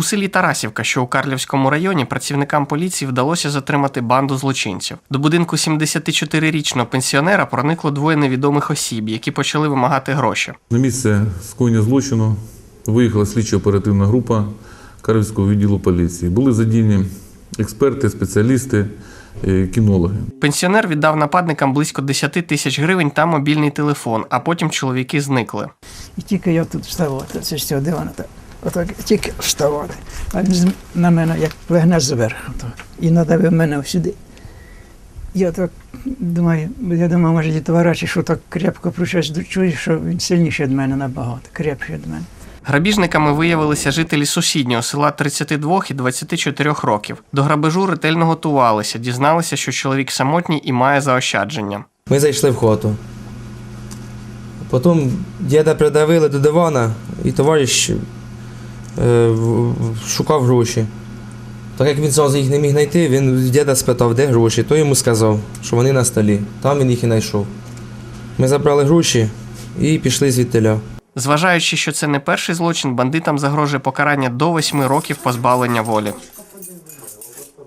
У селі Тарасівка, що у Карлівському районі, працівникам поліції вдалося затримати банду злочинців. До будинку 74-річного пенсіонера проникло двоє невідомих осіб, які почали вимагати гроші. На місце скоєння злочину виїхала слідчо-оперативна група Карлівського відділу поліції. Були задіяні експерти, спеціалісти, е, кінологи. Пенсіонер віддав нападникам близько 10 тисяч гривень та мобільний телефон, а потім чоловіки зникли. І тільки я тут вставати, це цього дивана, так, отак тільки вставати. А він на мене як легне зверху так, і надавив мене сюди. Я так думаю, я думав, може дітвора, чи що так крепко про щось чую, що він сильніший від мене набагато, крепший від мене. Грабіжниками виявилися жителі сусіднього села 32 і 24 років. До грабежу ретельно готувалися, дізналися, що чоловік самотній і має заощадження. Ми зайшли в хату. Потім діда придавили до дивана, і товариш шукав гроші. Так як він зразу їх не міг знайти, він діда спитав, де гроші. Той йому сказав, що вони на столі. Там він їх і знайшов. Ми забрали гроші і пішли звідтиля. Зважаючи, що це не перший злочин, бандитам загрожує покарання до 8 років позбавлення волі.